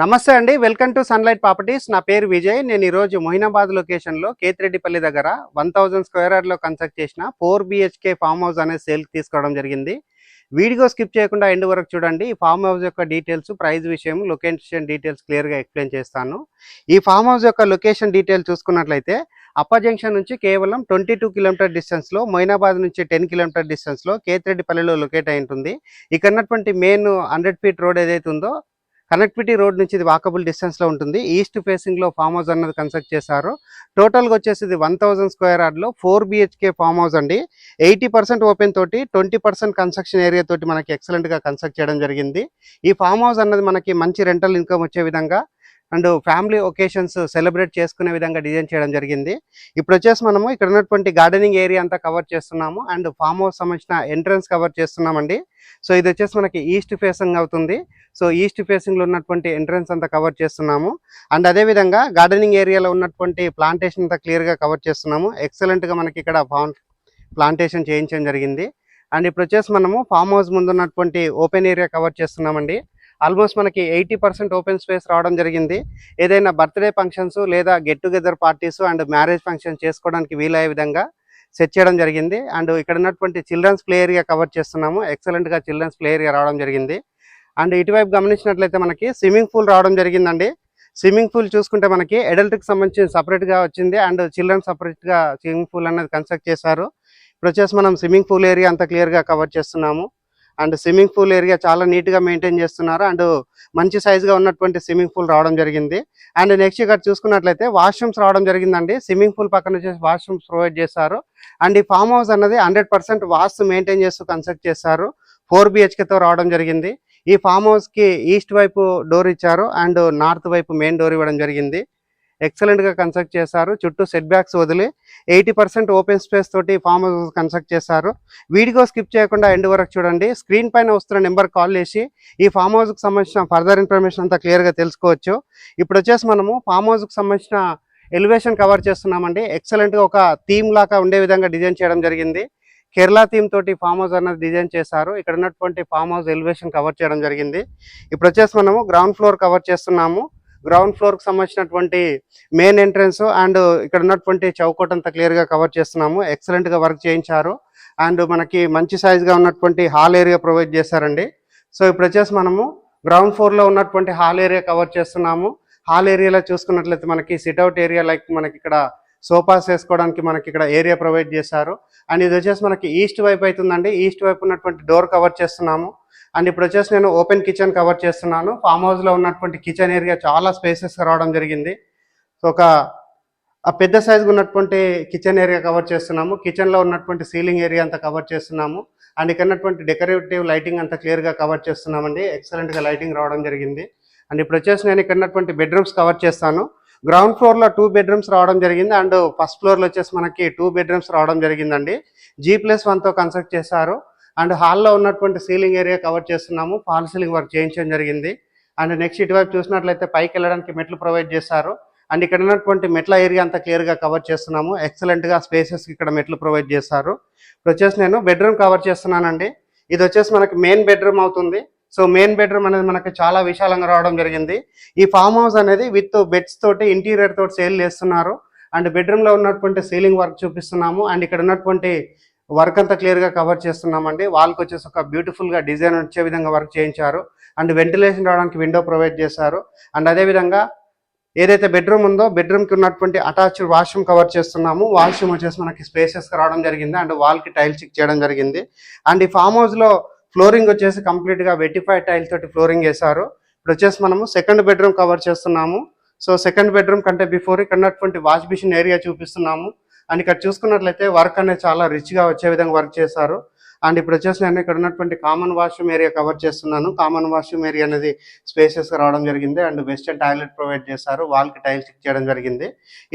నమస్తే అండి welcome to sunlight properties. నా పేరు విజయ్. నేను ఈరోజు మొహినాబాద్ లొకేషన్లో కేతిరెడ్డిపల్లి దగ్గర వన్ థౌజండ్ స్క్వేర్ యార్డ్లో కన్స్ట్రక్ట్ చేసిన ఫోర్ బిహెచ్కే ఫామ్ హౌస్ అనే సేల్కి తీసుకోవడం జరిగింది. వీడియో స్కిప్ చేయకుండా ఎండ్ వరకు చూడండి. ఈ ఫామ్ హౌస్ యొక్క డీటెయిల్స్ ప్రైస్ విషయం లొకేషన్ డీటెయిల్స్ క్లియర్గా ఎక్స్ప్లెయిన్ చేస్తాను. ఈ ఫామ్ హౌస్ యొక్క లొకేషన్ డీటెయిల్ చూసుకున్నట్లయితే అప్ప జంక్షన్ నుంచి కేవలం ట్వంటీ టూ కిలోమీటర్ డిస్టెన్స్లో మొయినాబాద్ నుంచి టెన్ కిలోమీటర్ డిస్టెన్స్లో కేతిరెడ్డిపల్లిలో లొకేట్ అయి ఉంటుంది. ఇక్కడ ఉన్నటువంటి మెయిన్ హండ్రెడ్ ఫీట్ రోడ్ ఏదైతే ఉందో కనెక్టివిటీ రోడ్ నుంచి ఇది వాకబుల్ డిస్టెన్స్లో ఉంటుంది. ఈస్ట్ ఫేసింగ్లో ఫామ్ హౌస్ అన్నది కన్స్ట్రక్ట్ చేశారు. టోటల్గా వచ్చేసి ఇది వన్ థౌసండ్ స్క్వేర్ యార్డ్లో ఫోర్ బిహెచ్కే ఫామ్ హౌస్ అండి. ఎయిటీ పర్సెంట్ ఓపెన్ తోటి ట్వంటీ పర్సెంట్ కన్స్ట్రక్షన్ ఏరియా తోటి మనకి ఎక్సలెంట్గా కన్స్ట్రక్ట్ చేయడం జరిగింది. ఈ ఫామ్ హౌస్ అన్నది మనకి మంచి రెంటల్ ఇన్కమ్ వచ్చే విధంగా అండ్ ఫ్యామిలీ ఒకేషన్స్ సెలబ్రేట్ చేసుకునే విధంగా డిజైన్ చేయడం జరిగింది. ఇప్పుడు వచ్చేసి మనము ఇక్కడ ఉన్నటువంటి గార్డెనింగ్ ఏరియా అంతా కవర్ చేస్తున్నాము. అండ్ ఫామ్ హౌస్ సంబంధించిన ఎంట్రన్స్ కవర్ చేస్తున్నామండి. సో ఇది వచ్చేసి మనకి ఈస్ట్ ఫేసింగ్ అవుతుంది. సో ఈస్ట్ ఫేసింగ్లో ఉన్నటువంటి ఎంట్రన్స్ అంతా కవర్ చేస్తున్నాము. అండ్ అదే విధంగా గార్డెనింగ్ ఏరియాలో ఉన్నటువంటి ప్లాంటేషన్ అంతా క్లియర్గా కవర్ చేస్తున్నాము. ఎక్సలెంట్గా మనకి ఇక్కడ ప్లాంటేషన్ చేయించడం జరిగింది. అండ్ ఇప్పుడు వచ్చేసి మనము ఫామ్ హౌస్ ముందు ఉన్నటువంటి ఓపెన్ ఏరియా కవర్ చేస్తున్నామండి. ఆల్మోస్ట్ మనకి ఎయిటీ పర్సెంట్ ఓపెన్ స్పేస్ రావడం జరిగింది. ఏదైనా బర్త్డే ఫంక్షన్స్ లేదా get together parties and marriage function చేసుకోవడానికి వీలయ్యే విధంగా సెట్ చేయడం జరిగింది. అండ్ ఇక్కడ ఉన్నటువంటి చిల్డ్రన్స్ ప్లే ఏరియా కవర్ చేస్తున్నాము. ఎక్సలెంట్గా చిల్డ్రన్స్ ప్లే ఏరియా రావడం జరిగింది. అండ్ ఇటువైపు గమనించినట్లయితే మనకి స్విమ్మింగ్ పూల్ రావడం జరిగిందండి. స్విమ్మింగ్ పూల్ చూసుకుంటే మనకి అడల్ట్కి సంబంధించి సపరేట్గా వచ్చింది. అండ్ చిల్డ్రన్ సపరేట్గా స్విమ్మింగ్ పూల్ అనేది కన్స్ట్రక్ట్ చేశారు. ఇప్పుడు వచ్చేసి మనం స్విమ్మింగ్ పూల్ ఏరియా అంతా క్లియర్గా కవర్ చేస్తున్నాము. అండ్ స్విమ్మింగ్ పూల్ ఏరియా చాలా నీట్గా మెయింటైన్ చేస్తున్నారు. అండ్ మంచి సైజుగా ఉన్నటువంటి స్విమ్మింగ్ పూల్ రావడం జరిగింది. అండ్ నెక్స్ట్ ఇక్కడ చూసుకున్నట్లయితే వాష్రూమ్స్ రావడం జరిగిందండి. స్విమ్మింగ్ పూల్ పక్కన వచ్చేసి వాష్రూమ్స్ ప్రొవైడ్ చేశారు. అండ్ ఈ ఫామ్ హౌస్ అన్నది హండ్రెడ్ పర్సెంట్ వాస్తు మెయింటైన్ చేస్తూ కన్స్ట్రక్ట్ చేశారు. ఫోర్తో రావడం జరిగింది. ఈ ఫామ్ హౌస్కి ఈస్ట్ వైపు డోర్ ఇచ్చారు. అండ్ నార్త్ వైపు మెయిన్ డోర్ ఇవ్వడం జరిగింది. ఎక్సలెంట్గా కన్స్ట్రక్ట్ చేశారు. చుట్టూ సెట్ బ్యాక్స్ వదిలి ఎయిటీ పర్సెంట్ ఓపెన్ స్పేస్ తోటి ఫామ్ హౌస్ కన్స్ట్రక్ట్ చేశారు. వీడియో స్కిప్ చేయకుండా ఎండ్ వరకు చూడండి. స్క్రీన్ పైన వస్తున్న నెంబర్ కాల్ చేసి ఈ ఫామ్ హౌస్కి సంబంధించిన ఫర్దర్ ఇన్ఫర్మేషన్ అంతా క్లియర్గా తెలుసుకోవచ్చు. ఇప్పుడు వచ్చేసి మనము ఫామ్ హౌస్కి సంబంధించిన ఎలివేషన్ కవర్ చేస్తున్నామండి. ఎక్సలెంట్గా ఒక థీమ్ లాగా ఉండే విధంగా డిజైన్ చేయడం జరిగింది. కేరళ థీమ్ తోటి ఫామ్ హౌస్ అన్నది డిజైన్ చేశారు. ఇక్కడ ఉన్నటువంటి ఫామ్ హౌస్ ఎలివేషన్ కవర్ చేయడం జరిగింది. ఇప్పుడు వచ్చేసి మనము గ్రౌండ్ ఫ్లోర్ కవర్ చేస్తున్నాము. గ్రౌండ్ ఫ్లోర్కి సంబంధించినటువంటి మెయిన్ ఎంట్రన్స్ అండ్ ఇక్కడ ఉన్నటువంటి చౌకోట్ అంతా క్లియర్గా కవర్ చేస్తున్నాము. ఎక్సలెంట్గా వర్క్ చేయించారు. అండ్ మనకి మంచి సైజ్గా ఉన్నటువంటి హాల్ ఏరియా ప్రొవైడ్ చేశారండి. సో ఇప్పుడు వచ్చేసి మనము గ్రౌండ్ ఫ్లోర్లో ఉన్నటువంటి హాల్ ఏరియా కవర్ చేస్తున్నాము. హాల్ ఏరియాలో చూసుకున్నట్లయితే మనకి సిట్అవుట్ ఏరియా లైక్ మనకి ఇక్కడ సోఫాస్ వేసుకోవడానికి మనకి ఇక్కడ ఏరియా ప్రొవైడ్ చేశారు. అండ్ ఇది వచ్చేసి మనకి ఈస్ట్ వైపు అవుతుందండి. ఈస్ట్ వైపు ఉన్నటువంటి డోర్ కవర్ చేస్తున్నాము. అండ్ ఇప్పుడు వచ్చేసి నేను ఓపెన్ కిచెన్ కవర్ చేస్తున్నాను. ఫామ్ హౌస్లో ఉన్నటువంటి కిచెన్ ఏరియా చాలా స్పేసెస్ రావడం జరిగింది. సో ఒక పెద్ద సైజుగా ఉన్నటువంటి కిచెన్ ఏరియా కవర్ చేస్తున్నాము. కిచెన్లో ఉన్నటువంటి సీలింగ్ ఏరియా అంతా కవర్ చేస్తున్నాము. అండ్ ఇక్కడ ఉన్నటువంటి డెకరేటివ్ లైటింగ్ అంతా క్లియర్గా కవర్ చేస్తున్నామండి. ఎక్సలెంట్గా లైటింగ్ రావడం జరిగింది. అండ్ ఇప్పుడు వచ్చేసి నేను ఇక్కడ ఉన్నటువంటి బెడ్రూమ్స్ కవర్ చేస్తాను. గ్రౌండ్ ఫ్లోర్లో టూ బెడ్రూమ్స్ రావడం జరిగింది. అండ్ ఫస్ట్ ఫ్లోర్లో వచ్చేసి మనకి టూ బెడ్రూమ్స్ రావడం జరిగిందండి. జీ ప్లస్ వన్తో కన్స్ట్రక్ట్ చేశారు. అండ్ హాల్లో ఉన్నటువంటి సీలింగ్ ఏరియా కవర్ చేస్తున్నాము. ఫాల్ సీలింగ్ వర్క్ చేయించడం జరిగింది. అండ్ నెక్స్ట్ ఇటువైపు చూసినట్లయితే పైకి వెళ్ళడానికి మెట్లు ప్రొవైడ్ చేశారు. అండ్ ఇక్కడ ఉన్నటువంటి మెట్ల ఏరియా అంతా క్లియర్గా కవర్ చేస్తున్నాము. ఎక్సలెంట్గా స్పేసెస్ ఇక్కడ మెట్లు ప్రొవైడ్ చేశారు. ఇప్పుడు వచ్చేసి నేను బెడ్రూమ్ కవర్ చేస్తున్నానండి. ఇది వచ్చేసి మనకి మెయిన్ బెడ్రూమ్ అవుతుంది. సో మెయిన్ బెడ్రూమ్ అనేది మనకి చాలా విశాలంగా రావడం జరిగింది. ఈ ఫామ్ హౌస్ అనేది విత్ బెడ్స్ తోటి ఇంటీరియర్ తోటి సేల్ చేస్తున్నారు. అండ్ బెడ్రూమ్లో ఉన్నటువంటి సీలింగ్ వర్క్ చూపిస్తున్నాము. అండ్ ఇక్కడ ఉన్నటువంటి వర్క్ అంతా క్లియర్గా కవర్ చేస్తున్నామండి. వాళ్ళకి వచ్చేసి ఒక బ్యూటిఫుల్గా డిజైన్ వచ్చే విధంగా వర్క్ చేయించారు. అండ్ వెంటిలేషన్ రావడానికి విండో ప్రొవైడ్ చేశారు. అండ్ అదే విధంగా ఏదైతే బెడ్రూమ్ ఉందో బెడ్రూమ్కి ఉన్నటువంటి అటాచ్డ్ వాష్రూమ్ కవర్ చేస్తున్నాము. వాష్రూమ్ వచ్చేసి మనకి స్పేసెస్ రావడం జరిగింది. అండ్ వాల్కి టైల్స్ చెక్ చేయడం జరిగింది. అండ్ ఈ ఫామ్ హౌస్లో ఫ్లోరింగ్ వచ్చేసి కంప్లీట్గా వెటిఫైడ్ టైల్ తోటి ఫ్లోరింగ్ వేశారు. ఇప్పుడు వచ్చేసి మనము సెకండ్ బెడ్రూమ్ కవర్ చేస్తున్నాము. సో సెకండ్ బెడ్రూమ్ కంటే బిఫోర్ ఇక్కడ ఉన్నటువంటి వాష్ మిషన్ ఏరియా చూపిస్తున్నాము. అండ్ ఇక్కడ చూసుకున్నట్లయితే వర్క్ అనేది చాలా రిచ్గా వచ్చే విధంగా వర్క్ చేశారు. అండ్ ఇప్పుడు వచ్చేసి నేను ఇక్కడ ఉన్నటువంటి కామన్ వాష్రూమ్ ఏరియా కవర్ చేస్తున్నాను. కామన్ వాష్రూమ్ ఏరియా అనేది స్పేసెస్ రావడం జరిగింది. అండ్ వెస్టర్న్ టాయిలెట్ ప్రొవైడ్ చేశారు. వాల్కి టైల్స్ చెక్ చేయడం జరిగింది.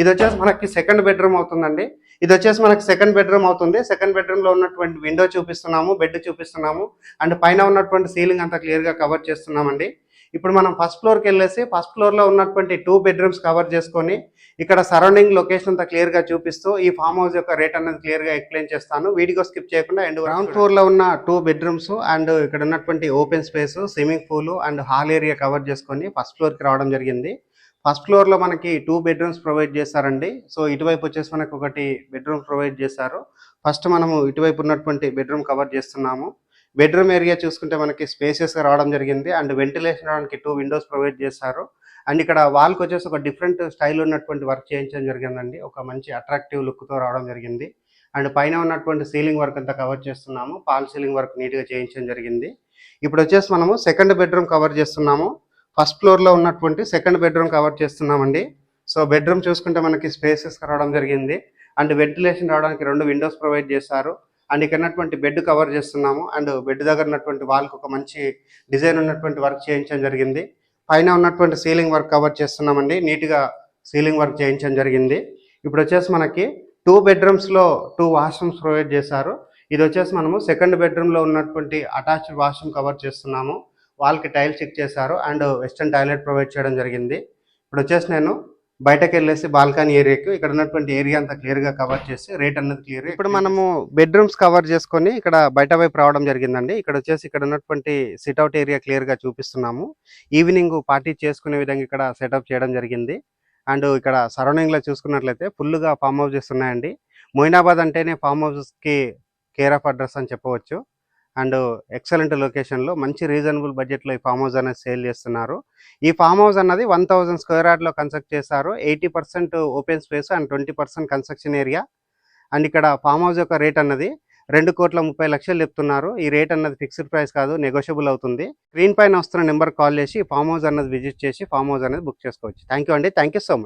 ఇది వచ్చేసి మనకి సెకండ్ బెడ్రూమ్ అవుతుందండి. ఇది వచ్చేసి మనకి సెకండ్ బెడ్రూమ్ అవుతుంది. సెకండ్ బెడ్రూమ్లో ఉన్నటువంటి విండో చూపిస్తున్నాము. బెడ్ చూపిస్తున్నాము. అండ్ పైన ఉన్నటువంటి సీలింగ్ అంతా క్లియర్గా కవర్ చేస్తున్నామండి. ఇప్పుడు మనం ఫస్ట్ ఫ్లోర్కి వెళ్ళేసి ఫస్ట్ ఫ్లోర్లో ఉన్నటువంటి టూ బెడ్రూమ్స్ కవర్ చేసుకొని ఇక్కడ సరౌండింగ్ లొకేషన్ అంతా క్లియర్గా చూపిస్తూ ఈ ఫామ్ హౌస్ యొక్క రేట్ అనేది క్లియర్గా ఎక్స్ప్లెయిన్ చేస్తాను. వీడియో స్కిప్ చేయకుండా అండ్ గ్రౌండ్ ఫ్లోర్లో ఉన్న టూ బెడ్రూమ్స్ అండ్ ఇక్కడ ఉన్నటువంటి open space swimming pool and hall area cover చేసుకొని ఫస్ట్ ఫ్లోర్కి రావడం జరిగింది. ఫస్ట్ ఫ్లోర్లో మనకి టూ బెడ్రూమ్స్ ప్రొవైడ్ చేస్తారండి సో ఇటువైపు వచ్చేసి మనకు ఒకటి బెడ్రూమ్ ప్రొవైడ్ చేశారు. ఫస్ట్ మనము ఇటువైపు ఉన్నటువంటి బెడ్రూమ్ కవర్ చేస్తున్నాము. బెడ్రూమ్ ఏరియా చూసుకుంటే మనకి స్పేసెస్గా రావడం జరిగింది. అండ్ వెంటిలేషన్ రావడానికి టూ విండోస్ ప్రొవైడ్ చేశారు. అండ్ ఇక్కడ వాల్కి వచ్చేసి ఒక డిఫరెంట్ స్టైల్ ఉన్నటువంటి వర్క్ చేయించడం జరిగిందండి. ఒక మంచి అట్రాక్టివ్ లుక్తో రావడం జరిగింది. అండ్ పైన ఉన్నటువంటి సీలింగ్ వర్క్ అంతా కవర్ చేస్తున్నాము. పాల్ సీలింగ్ వర్క్ నీట్గా చేయించడం జరిగింది. ఇప్పుడు వచ్చేసి మనము సెకండ్ బెడ్రూమ్ కవర్ చేస్తున్నాము. ఫస్ట్ ఫ్లోర్లో ఉన్నటువంటి సెకండ్ బెడ్రూమ్ కవర్ చేస్తున్నామండి. సో బెడ్రూమ్ చూసుకుంటే మనకి స్పేసెస్ రావడం జరిగింది. అండ్ వెంటిలేషన్ రావడానికి రెండు విండోస్ ప్రొవైడ్ చేశారు. అండ్ ఇక్కడ ఉన్నటువంటి బెడ్ కవర్ చేస్తున్నాము. అండ్ బెడ్ దగ్గర ఉన్నటువంటి వాల్కి ఒక మంచి డిజైన్ ఉన్నటువంటి వర్క్ చేయించడం జరిగింది. పైన ఉన్నటువంటి సీలింగ్ వర్క్ కవర్ చేస్తున్నామండి. నీట్గా సీలింగ్ వర్క్ చేయించడం జరిగింది. ఇప్పుడు వచ్చేసి మనకి టూ బెడ్రూమ్స్లో టూ వాష్రూమ్స్ ప్రొవైడ్ చేశారు. ఇది వచ్చేసి మనము సెకండ్ బెడ్రూమ్లో ఉన్నటువంటి అటాచ్డ్ వాష్రూమ్ కవర్ చేస్తున్నాము. వాళ్ళకి టైల్ చెక్ చేశారు. అండ్ వెస్టర్న్ టాయిలెట్ ప్రొవైడ్ చేయడం జరిగింది. ఇప్పుడు వచ్చేసి నేను బయటకు వెళ్ళేసి బాల్కనీ ఏరియాకి ఇక్కడ ఉన్నటువంటి ఏరియా అంతా క్లియర్గా కవర్ చేసి రేట్ అన్నది క్లియర్ ఇప్పుడు మనము బెడ్రూమ్స్ కవర్ చేసుకొని ఇక్కడ బయట వైపు రావడం జరిగిందండి. ఇక్కడ వచ్చేసి ఇక్కడ ఉన్నటువంటి సిట్అవుట్ ఏరియా క్లియర్గా చూపిస్తున్నాము. ఈవినింగ్ పార్టీ చేసుకునే విధంగా ఇక్కడ సెటప్ చేయడం జరిగింది. అండ్ ఇక్కడ సరౌండింగ్లో చూసుకున్నట్లయితే ఫుల్గా ఫామ్ హౌసెస్ ఉన్నాయండి. మొయినాబాద్ అంటేనే ఫామ్ హౌసెస్కి కేర్ ఆఫ్ అడ్రస్ అని చెప్పవచ్చు. అండ్ ఎక్సలెంట్ లొకేషన్లో మంచి రీజనబుల్ బడ్జెట్లో ఈ ఫామ్ హౌస్ అనేది సేల్ చేస్తున్నారు. ఈ ఫామ్ హౌస్ అన్నది వన్ థౌజండ్ స్క్వేర్ యార్డ్లో కన్స్ట్రక్ట్ చేశారు. Eighty percent open space and twenty percent construction area. And ఇక్కడ ఫామ్ హౌస్ యొక్క రేట్ అన్నది రెండు కోట్ల ముప్పై లక్షలు చెప్తున్నారు. ఈ రేట్ అన్నది ఫిక్స్డ్ ప్రైస్ కాదు నెగోషియబుల్ అవుతుంది. స్క్రీన్ పైన వస్తున్న నెంబర్ కాల్ చేసి ఫామ్ హౌస్ అన్నది విజిట్ చేసి ఫామ్ హౌస్ అనేది బుక్ చేసుకోవచ్చు. థ్యాంక్ యూ అండి. Thank you so much.